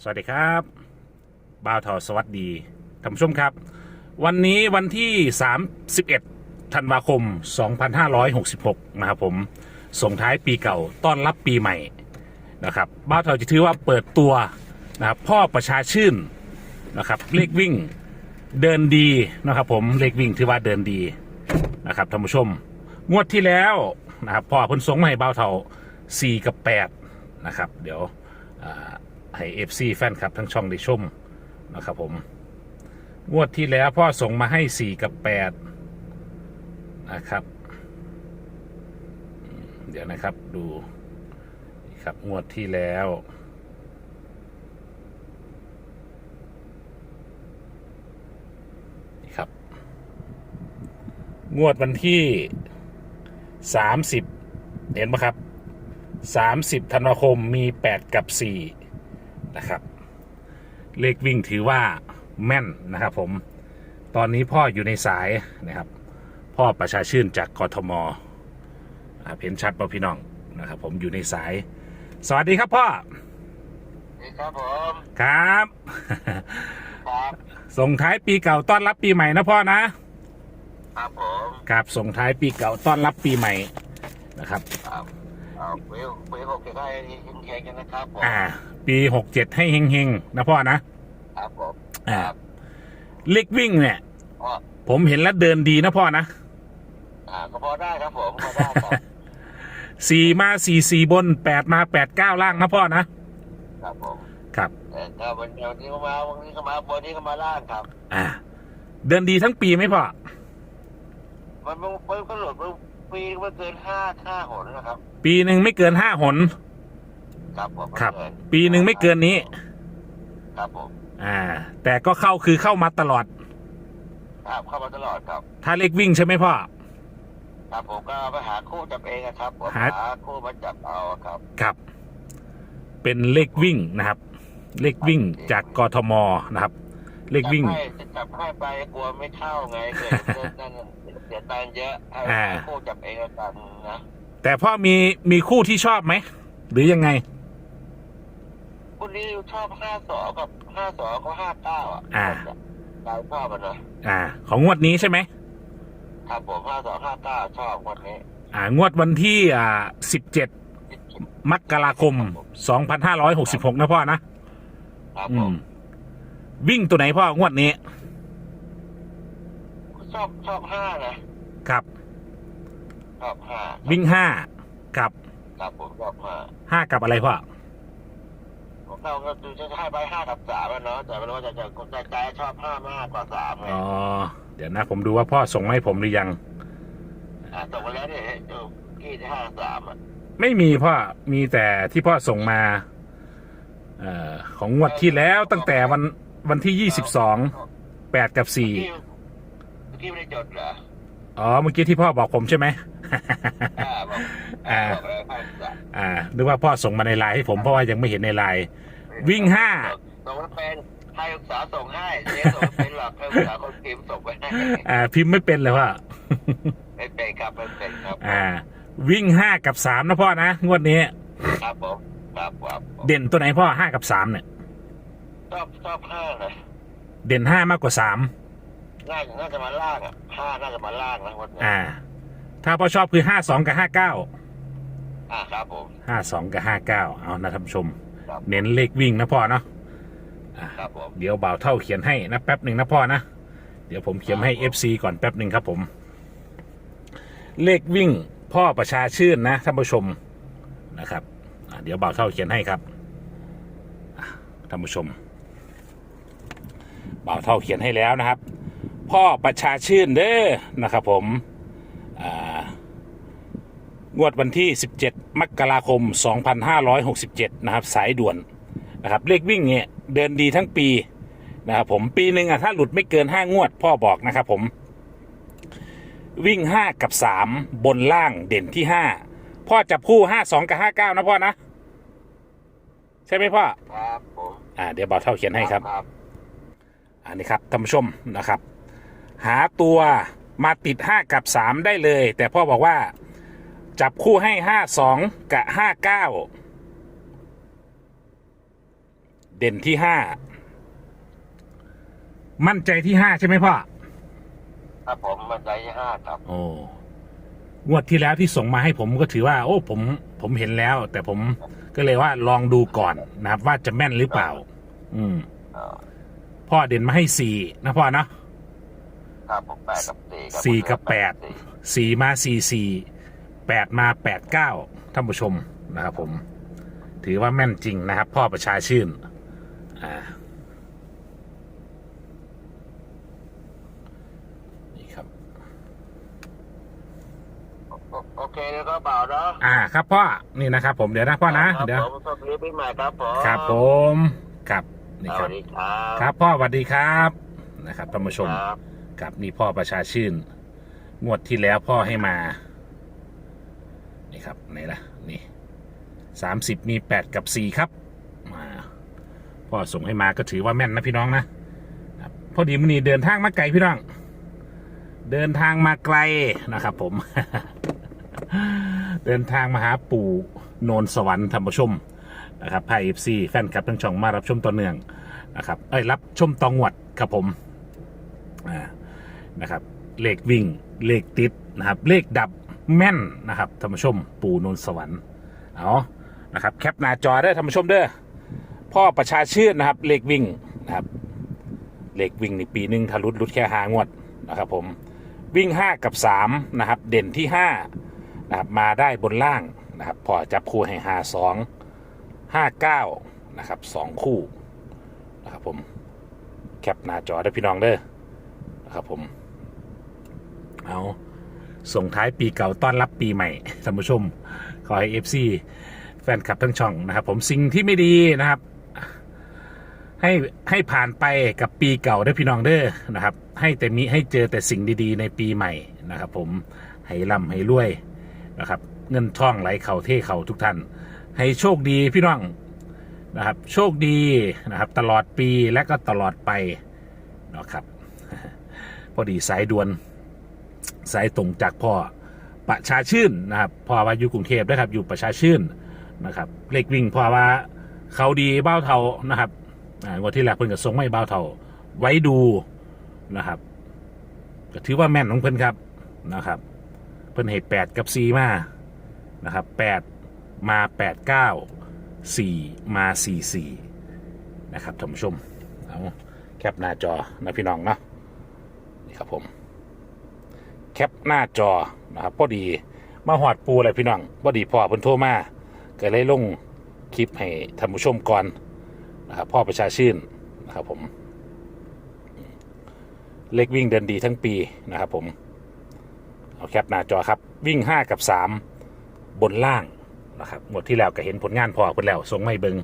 สวัสดีครับบ่าวทอสวัสดีท่านผู้ชมครับ วันนี้วันที่ 31 ธันวาคม 2566 นะครับผม ส่งท้ายปีเก่าต้อนรับปีใหม่นะครับบ้าวทอจะถือว่าเปิดตัวนะครับพ่อประชาชื่นนะครับเลขวิ่งเดินดีนะครับผมเลขวิ่งถือว่าเดินดีนะครับท่านผู้ชม งวดที่แล้วนะครับพ่อพิ่นสงมาให้บ้าวเทา4 กับ 8 นะครับ เดี๋ยว ให้เอฟซีแฟนคลับทั้งช่องได้ชมนะครับผม งวดที่แล้วพ่อส่งมาให้4กับ8นะครับ เดี๋ยวนะครับดูครับงวดที่แล้วนี่ครับ งวดวันที่30เห็นไหมครับ30ธันวาคมมี8กับ4 นะครับ เลขวิ่งถือว่าแม่นนะครับผมตอนนี้พ่ออยู่ในสายนะครับ พ่อประชาชื่นจากกทมอ่าเห็นชัดป่ะพี่น้องนะครับ ผมอยู่ในสาย สวัสดีครับพ่อนี่ครับผมครับครับส่งท้ายปีเก่าต้อนรับปีใหม่นะพ่อนะครับผมครับส่งท้ายปีเก่าต้อนรับปีใหม่นะครับครับเอาเวลเวลหกจะได้แข็งๆกันนะครับผมอ่า ปีหกเจ็ดให้เฮงๆนะพ่อนะครับผมอ่าครับเล็กวิ่งเนี่ย อ๋อผมเห็นแล้วเดินดีนะพ่อนะอ่าก็พอได้ครับผมพอได้ครับสี่มาสี่สี่บนแปดมาแปดเก้าล่างนะพ่อนะครับผมครับ แต่ถ้าวันเดียวนี้เข้ามาวันนี้เข้ามาบนนี้เข้ามาล่างครับ อ่า เดินดีทั้งปีไหมพ่อมันมันมันก็หลุดมันปีนึงมันเกินห้าห้าหนนะครับ ปีหนึ่งไม่เกินห้าหน ครับผมครับเกินปีหนึ่งไม่เกินนี้ ครับผมอ่า แต่ก็เข้าคือเข้ามาตลอด ครับเข้ามาตลอดครับ ถ้าเล็กวิ่งใช่ไหมพ่อ ครับผมก็ไปหาคู่จับเองอะครับผมหา หาคู่มาจับเอาครับ ครับ เป็นเลขวิ่งนะครับ เลขวิ่งจากกทมนะครับ เลขวิ่ง จับให้จะจับให้ไปกลัวไม่เข้าไงเกิดเกิดนั่นน่ะเสียตังค์เยอะให้อ่า คู่จับเองแล้วกันนะ แต่พ่อมีมีคู่ที่ชอบไหม หรือยังไงคุณนี้ชอบห้าสองกับห้าสองก็ห้าเก้าอะอ่าเราชอบมันนะอ่า ของงวดนี้ใช่ไหมครับผมห้าสองห้าเก้าชอบวันนี้อ่า งวดวันที่อ่าสิบเจ็ดมกราคมสองพันห้าร้อยหกสิบหกนะพ่อนะครับอืผมม วิ่งตัวไหนพ่องวดนี้ ชอบชอบห้านะครับ ชอบห้าวิ่งห้ากับครับผมชอบห้าห้ากับอะไรพ่อผมเราก็ดูจะให้ไปห้ากับสามอะเนาะแต่ไม่รู้ว่าจะจะใจใจชอบห้ามากกว่าสามไงอ๋อเดี๋ยวนะผมดูว่าพ่อส่งมาให้ผมหรือยัง อ่าตกไปแล้วเนี่ยดูกี่ที่ห้าสามอะไม่มีพ่อมีแต่ที่พ่อส่งมาเอ่อของงวดที่แล้วตั้งแต่วันวันที่ยี่สิบสองแปดกับสี่ที่ที่ไม่ได้จดเหรออ๋อเมื่อกี้ที่พ่อบอกผมใช่ไหม อ่าบอกอ่าบอกแล้วห้าสามอ่านึกว่าพ่อส่งมาในไลน์ให้ผมเพราะว่ายังไม่เห็นในไลน์วิ่งห้าส่งมาเป็นให้ศึกษาส่งให้เจ๊ส่งมาเป็นหรอกให้ศึกษาคนพิมพ์ส่งไปให้อ่า พิมพ์ไม่เป็นเลยพ่อไม่เป็นครับไม่เป็นครับอ่า วิ่งห้ากับสามนะพ่อนะงวดนี้ ครับผมครับครับเด่นตัวไหนพ่อห้ากับสามเนี่ย ชอบชอบห้านะเด่นห้ามากกว่าสามน่าน่าจะมาล่างอะห้าน่าจะมาล่างนะวันนี้อ่า ถ้าพ่อชอบคือห้าสองกับห้าเก้าอ่าครับผม ห้าสองกับห้าเก้าเอานะท่านผู้ชม ครับ เน้นเลขวิ่งนะพ่อเนาะอ่าครับผม เดี๋ยวบ่าวเท่าเขียนให้นะแป๊บหนึ่งนะพ่อนะ เดี๋ยวผมเขียนให้ FC ก่อนแป๊บหนึ่งครับผม เลขวิ่งพ่อประชาชื่นนะท่านผู้ชมนะครับอ่าเดี๋ยวบ่าวเท่าเขียนให้ครับอ่าท่านผู้ชมบ่าวเท่าเขียนให้แล้วนะครับ พ่อประชาชื่นเด้อนะครับผมอ่า งวดวันที่ 17 มกราคม 2567 นะครับ สายด่วนนะครับ เลขวิ่งเนี่ยเดินดีทั้งปีนะครับผมปีหนึ่งอะถ้าหลุดไม่เกิน 5 งวดพ่อบอกนะครับผม วิ่ง 5 กับ 3 บนล่างเด่นที่ 5 พ่อจับคู่ 5 2 กับ 5 9 นะพ่อนะ ใช่ไหมพ่อ ครับผมอ่าเดี๋ยวบ่าวเท่าเขียนให้ครับครับ อันนี้ครับท่านผู้ชมนะครับ หาตัวมาติด 5 กับ 3 ได้เลย แต่พ่อบอกว่า จับคู่ให้5 2กับ5 9เด่นที่ห้ามั่นใจที่ห้าใช่ไหมพ่อครับผมมันใจที่ห้าครับ โอ้งวดที่แล้วที่ส่งมาให้ผมก็ถือว่า โอ้ผมผมเห็นแล้ว แต่ผมก็เลยว่าลองดูก่อนนะครับ ว่าจะแม่นหรือเปล่า อืมเอ่อพ่อเด่นมาให้สี่นะพ่อเนาะครับผมแปดกับสี่ครับสี่กับแปดสี่สี่มาสี่สี่ แปดมาแปดเก้าท่านผู้ชมนะครับผม ถือว่าแม่นจริงนะครับ พ่อประชาชื่นอ่านี่ครับโอโอเคแล้วก็เบาเนาะอ่า ครับพ่อ นี่นะครับผมเดี๋ยวนะพ่อนะครับเดี๋ยวผมสวัสดีปีใหม่ครับผมครับผมครับนี่สครัวับสดีครับครับพ่อสวัสดีครับนะครับท่านผู้ชมครับครับนี่พ่อประชาชื่นงวดที่แล้วพ่อให้มา นี่ครับไหนล่ะนี่สามสิบมีแปดกับสี่ครับมาพ่อส่งให้มาก็ถือว่าแม่นนะพี่น้องนะพอดีมันนี่เดินทางมาไกลพี่น้อง เดินทางมาไกลนะครับผม เดินทางมาหาปู่โนนสวรรค์ธรรมชมนะครับไพเอฟซีแฟนคลับทั้งช่องมารับชมต่อเนื่องนะครับเอ้ยรับชมตองหวดครับผมอ่านะครับ เลขวิ่ง เลขติดนะครับ เลขดับ แม่นนะครับธรรมชม ปู่นนสวรรค์เอานะครับแคปหน้าจอได้อธรรมชมเด้อพ่อประชาชื่นนะครับเลขวิ่งนะครับเลขวิ่งในปีหนึ่งทะลุลุดแค่หางวดนะครับผมวิ่ง 5 กับ 3 นะครับ เด่นที่5นะครับมาได้บนล่างนะครับพอจับคู่ให้5 2 5 9นะครับ2คู่นะครับผมแคปหน้าจอได้พี่น้องเด้อนะครับผมเอา ส่งท้ายปีเก่าต้อนรับปีใหม่ท่านผู้ชม ขอให้ FC แฟนคลับทั้งช่องนะครับ ผมสิ่งที่ไม่ดีนะครับ ให้ให้ผ่านไปกับปีเก่าได้พี่น้องเด้อนะครับ ให้แต่มีให้เจอแต่สิ่งดีๆ ในปีใหม่นะครับ ผมให้ร่ำให้รวยนะครับ เงินทองไหลเข่าเท่เข่าทุกท่าน ให้โชคดีพี่น้องนะครับ โชคดีนะครับ ตลอดปีและก็ตลอดไปนะครับ พอดีสายด่วน สายตรงจากพ่อประชาชื่นนะครับพ่อว่าอยู่กรุงเทพนะครับ อยู่ประชาชื่นนะครับเลขวิ่งพ่อว่าเขาดีเบ้าเทานะครับงวดที่แล้วเพิ่นก็ส่งไม่เบ้าเทาไว้ดูนะครับก็ถือว่าแม่นของเพิ่นครับนะครับ เพิ่นให้แปดกับสี่มานะครับแปดมาแปดเก้าสี่มาสี่สี่นะครับท่านผู้ชมเอาแคปหน้าจอนะพี่น้องเนาะนี่ครับผม ปหน้าจอนะครับพอดีมาหอดปูอะไรพี่น้องพอดีพ่อเพิ่นโทรมาก็เลยลงคลิปให้ท่านผู้ชมก่อนนะครับพ่อประชาชื่นนะครับผม เล็กวิ่งเดินดีทั้งปีนะครับผม เอาแคปหน้าจอครับ วิ่ง 5 กับ 3 บนล่างนะครับหมดที่แล้วก็เห็นผลงานพอเพิ่นแล้วส่งไม่เบิง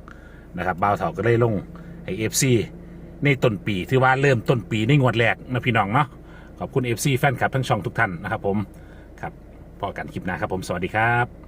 นะครับบ่าวเถาก็เลยลงให้เอฟซีในต้นปีถือว่าเริ่มต้นปีในงวดแรกนะพี่น้องเนาะ ขอบคุณ FC แฟนคลับทั้งช่องทุกท่านนะครับผมครับพอกันคลิปหน้าครับผมสวัสดีครับ